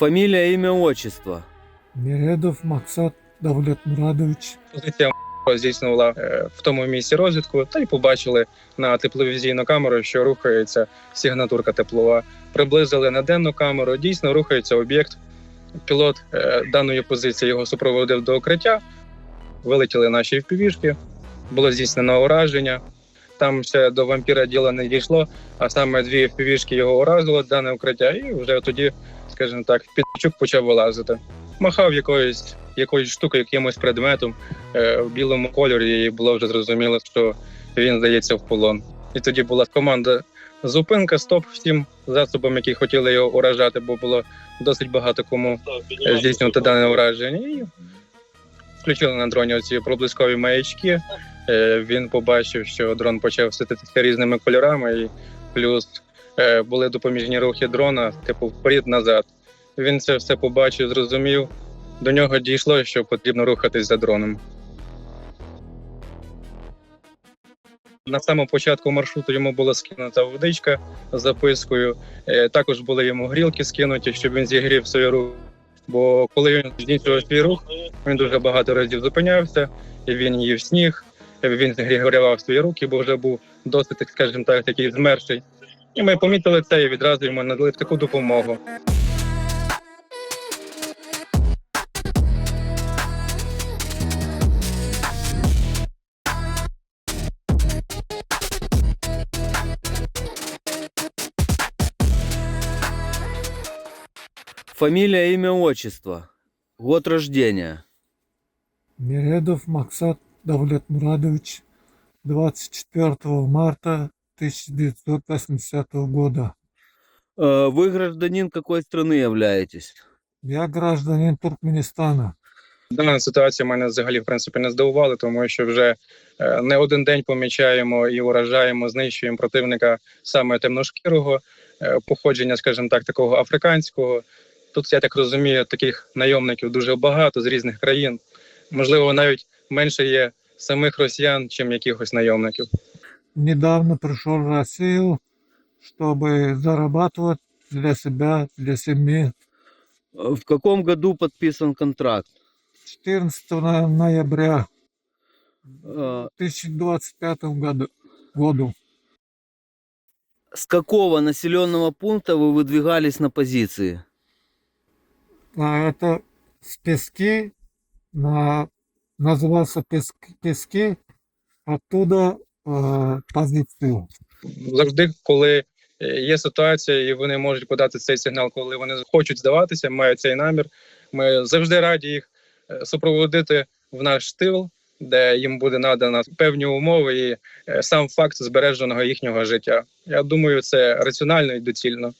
Фамилия, имя, отчество. Миредов Максат Давлетмурадович. Позиція здійснювала е, в тому місці розвідку, та й побачили на тепловізійну камеру, що рухається сигнатурка теплова. Приблизили на денну камеру. Дійсно рухається об'єкт. Пілот е, даної позиції його супроводив до укриття. Вилетіли наші впівішки, було здійснено ураження. Там ще до вампіра діло не дійшло, а саме дві впівішки його уразило, дане укриття, і вже тоді, скажімо так, підчук почав вилазити. Махав якоюсь, якоюсь штукою, якимось предметом е, в білому кольорі, і було вже зрозуміло, що він здається в полон. І тоді була команда зупинка, стоп всім засобам, які хотіли його уражати, бо було досить багато кому здійснювати дане ураження. І включили на дроні оці проблискові маячки. Е, Він побачив, що дрон почав світитися різними кольорами, і плюс е, були допоміжні рухи дрона, типу вперед-назад. Він це все побачив, зрозумів. До нього дійшло, що потрібно рухатись за дроном. На самому початку маршруту йому була скинута водичка з запискою. Е, Також були йому грілки скинуті, щоб він зігрів свій рух. Бо коли він здійснював свій рух, він дуже багато разів зупинявся, і він їв сніг, він зігрівав свої руки, бо вже був досить, так скажімо так, такий змерший. І ми помітили це і відразу йому надали таку допомогу. Фамилия, имя, отчество. Год рождения. Миредов Максат Давлетмурадович. 24 марта 1980 года. Э, Вы гражданин какой страны являетесь? Я гражданин Туркменистана. Дана ситуація мене взагалі в принципі не здивувала, тому що вже е, не один день помічаємо і уражаємо, знищуємо противника саме темношкірого е, походження, скажімо так, такого африканського. Тут я так розумію, таких найомників дуже багато з різних країн. Можливо, навіть менше є самих росіян, чим якихось найомників. Недавно пришел в Россию, чтобы зарабатывать для себя, для семьи. Э, В каком году подписан контракт? 14 на- ноября Э, 2025 году. году. С какого населенного пункта вы выдвигались на позиции? А это с Пески, на, назывался Пески, Пески оттуда э, позицию. Завжди, коли е, є ситуація, і вони можуть подати цей сигнал, коли вони хочуть здаватися, мають цей намір. Ми завжди раді їх е, супроводити в наш тил, де їм буде надано певні умови і е, сам факт збереженого їхнього життя. Я думаю, це раціонально і доцільно.